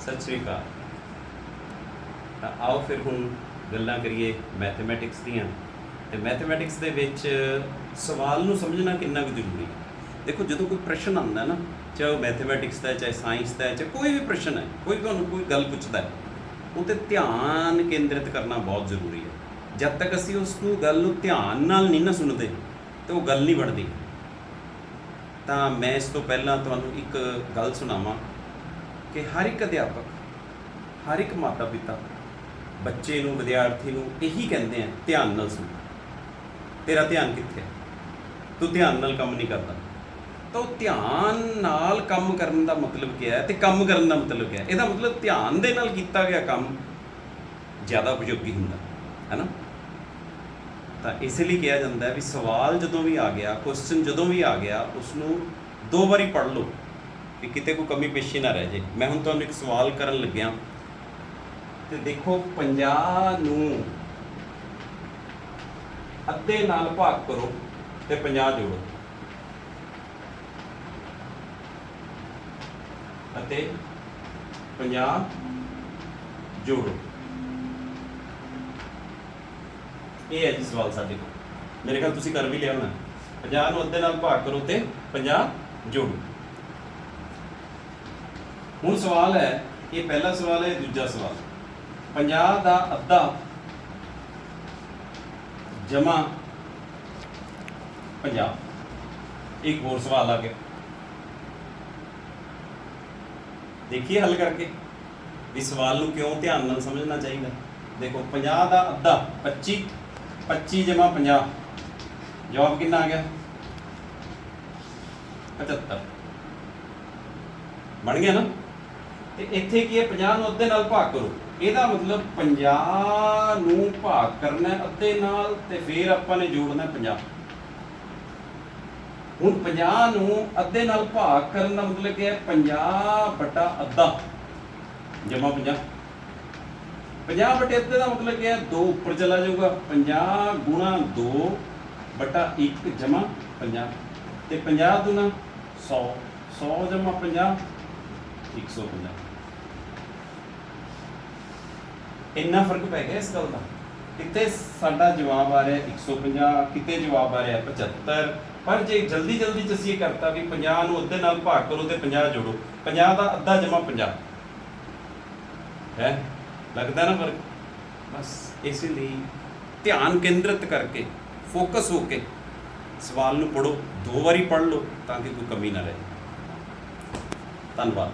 ਸਤਿ ਸ਼੍ਰੀ ਅਕਾਲ। ਤਾਂ ਆਓ ਫਿਰ ਹੁਣ ਗੱਲਾਂ ਕਰੀਏ ਮੈਥਮੈਟਿਕਸ ਦੀਆਂ। ਤੇ ਮੈਥਮੈਟਿਕਸ ਦੇ ਵਿੱਚ ਸਵਾਲ ਨੂੰ ਸਮਝਣਾ ਕਿੰਨਾ ਕੁ ਜ਼ਰੂਰੀ ਹੈ? ਦੇਖੋ, ਜਦੋਂ ਕੋਈ ਪ੍ਰਸ਼ਨ ਆਉਂਦਾ ਨਾ, ਚਾਹੇ ਉਹ ਮੈਥਮੈਟਿਕਸ ਦਾ ਚਾਹੇ ਸਾਇੰਸ ਦਾ ਚਾਹੇ ਕੋਈ ਵੀ ਪ੍ਰਸ਼ਨ ਹੈ, ਕੋਈ ਤੁਹਾਨੂੰ ਕੋਈ ਗੱਲ ਪੁੱਛਦਾ ਹੈ ਉਹ ਤੇ ਧਿਆਨ ਕੇਂਦਰਿਤ ਕਰਨਾ ਬਹੁਤ ਜ਼ਰੂਰੀ ਹੈ। ਜਦ ਤੱਕ ਅਸੀਂ ਉਸ ਨੂੰ ਗੱਲ ਨੂੰ ਧਿਆਨ ਨਾਲ ਨਹੀਂ ਨਾ ਸੁਣਦੇ, ਤੇ ਉਹ ਗੱਲ ਨਹੀਂ ਬਣਦੀ ਤਾਂ ਮੈਂ ਇਸ ਤੋਂ ਪਹਿਲਾਂ ਤੁਹਾਨੂੰ ਇੱਕ ਗੱਲ ਸੁਣਾਵਾਂ। ਕਿ ਹਰ ਇੱਕ ਅਧਿਆਪਕ, ਹਰ ਇੱਕ ਮਾਤਾ ਪਿਤਾ ਬੱਚੇ ਨੂੰ, ਵਿਦਿਆਰਥੀ ਨੂੰ ਇਹੀ ਕਹਿੰਦੇ ਆ, ਧਿਆਨ ਨਾਲ ਸੁਣ। ਤੇਰਾ ਧਿਆਨ ਕਿੱਥੇ ਹੈ ਤੂੰ ਧਿਆਨ ਨਾਲ ਕੰਮ ਨਹੀਂ ਕਰਦਾ। ਤਾਂ ਉਹ ਧਿਆਨ ਨਾਲ ਕੰਮ ਕਰਨ ਦਾ ਮਤਲਬ ਕੀ ਹੈ ਤੇ ਕੰਮ ਕਰਨ ਦਾ ਮਤਲਬ ਕੀ ਹੈ? ਇਹਦਾ ਮਤਲਬ ਧਿਆਨ ਦੇ ਨਾਲ ਕੀਤਾ ਗਿਆ ਕੰਮ ਜ਼ਿਆਦਾ ਉਪਯੋਗੀ ਹੁੰਦਾ ਹੈ ਨਾ ਤਾਂ ਇਸ ਲਈ ਕਿਹਾ ਜਾਂਦਾ ਹੈ ਵੀ ਸਵਾਲ ਜਦੋਂ ਵੀ ਆ ਗਿਆ ਕੁਐਸਚਨ ਜਦੋਂ ਵੀ ਆ ਗਿਆ ਉਸ ਨੂੰ ਦੋ ਵਾਰੀ ਪੜ੍ਹ ਲਓ। ਕਿ ਕਿਤੇ ਕੋਈ ਕਮੀ ਪੇਸ਼ੀ ਨਾ ਰਹਿ ਜੇ। ਮੈਂ ਹੁਣ ਤੁਹਾਨੂੰ ਇੱਕ ਸਵਾਲ ਕਰਨ ਲੱਗਿਆ। ਤੇ ਦੇਖੋ 50 ਨੂੰ ਅੱਧੇ ਨਾਲ ਭਾਗ ਕਰੋ ਤੇ 50 ਜੋੜੋ। ਅਤੇ 50 ਜੋੜੋ। ਇਹ ਹੈ ਜੀ ਸਵਾਲ ਸਾਡੇ ਕੋਲ। ਮੇਰੇ ਖਿਆਲ ਤੁਸੀਂ ਕਰ ਵੀ ਲਿਆ ਹੋਣਾ। 50 ਨੂੰ ਅੱਧੇ ਨਾਲ ਭਾਗ ਕਰੋ ਤੇ 50 ਜੋੜੋ। ਹੁਣ ਸਵਾਲ ਹੈ, ਇਹ ਪਹਿਲਾ ਸਵਾਲ ਹੈ ਦੂਜਾ ਸਵਾਲ 50 ਦਾ ਅੱਧਾ ਜਮਾ 50 ਇੱਕ ਹੋਰ ਸਵਾਲ ਆ ਗਿਆ। ਦੇਖੀਏ ਹੱਲ ਕਰਕੇ ਇਸ ਸਵਾਲ ਨੂੰ ਕਿਉਂ ਧਿਆਨ ਨਾਲ ਸਮਝਣਾ ਚਾਹੀਦਾ। ਦੇਖੋ 50 ਦਾ ਅੱਧਾ 25 25 ਜਮਾ 50 ਜਵਾਬ ਕਿੰਨਾ ਆ ਗਿਆ? 75 ਬਣ ਗਿਆ ਨਾ? ਤੇ ਇੱਥੇ ਕੀ ਹੈ? 50 ਨੂੰ ਅੱਧੇ ਨਾਲ ਭਾਗ ਕਰੋ। ਇਹਦਾ ਮਤਲਬ 50 ਨੂੰ ਭਾਗ ਕਰਨਾ ਹੈ ਅੱਧੇ ਨਾਲ ਤੇ ਫਿਰ ਆਪਾਂ ਨੇ ਜੋੜਨਾ 50 ਹੁਣ 50 ਨੂੰ ਅੱਧੇ ਨਾਲ ਭਾਗ ਕਰਨ ਦਾ ਮਤਲਬ ਕੀ ਹੈ? 50 ਬਟਾ ਅੱਧਾ। ਜਮਾ 50 50 ਬਟੇ ਅੱਧੇ ਦਾ ਮਤਲਬ ਕੀ ਹੈ? 2 ਉੱਪਰ ਚਲਾ ਜਾਊਗਾ। 50 ਗੁਣਾ 2 ਬਟਾ 1 ਜਮਾ 50 ਤੇ 50 ਦੁਨਾ 100 100 ਜਮਾ 50 150 ਇੰਨਾ ਫ਼ਰਕ ਪੈ ਗਿਆ ਇਸ ਗੱਲ ਦਾ। ਕਿਤੇ ਸਾਡਾ ਜਵਾਬ ਆ ਰਿਹਾ 150 ਕਿਤੇ ਜਵਾਬ ਆ ਰਿਹਾ 75 ਪਰ ਜੇ ਜਲਦੀ ਜਲਦੀ ਚ ਅਸੀਂ ਇਹ ਕਰਤਾ ਵੀ 50 ਨੂੰ ਅੱਧੇ ਨਾਲ ਭਾਗ ਕਰੋ ਤੇ 50 ਜੋੜੋ 50 ਦਾ ਅੱਧਾ ਜਮਾ 50 ਹੈ? ਲੱਗਦਾ ਨਾ ਫ਼ਰਕ? ਬਸ ਇਸ ਲਈ ਧਿਆਨ ਕੇਂਦਰਿਤ ਕਰਕੇ, ਫੋਕਸ ਹੋ ਕੇ ਸਵਾਲ ਨੂੰ ਪੜੋ ਦੋ ਵਾਰੀ ਪੜ ਲਓ ਤਾਂ ਕਿ ਕੋਈ ਕਮੀ ਨਾ ਰਹੇ। ਧੰਨਵਾਦ।